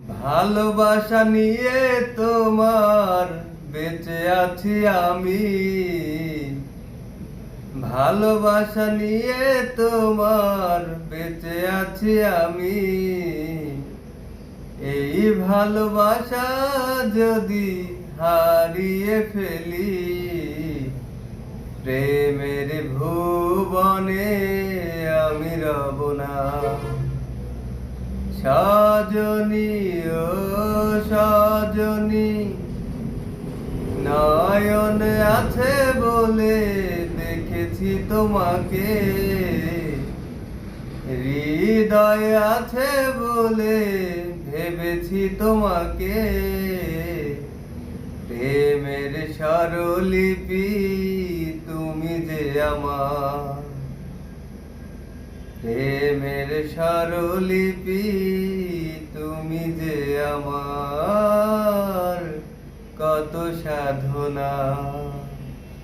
ভালোবাসা নিয়ে তোমার বেঁচে আছি আমি। ভালোবাসা নিয়ে তোমার বেঁচে আছি আমি। এই ভালোবাসা যদি হারিয়ে ফেলি, প্রেমের ভুবনে আমি রব না। সজনী ও সজনী, নয়ন আছে বলে দেখেছি তোমাকে। হৃদয় আছে বলে ভেবেছি তোমাকে। প্রেমের স্বরলিপি তুমি যে আমার। প্রেমের স্বরলিপি তুমি যে আমার কত সাধনা।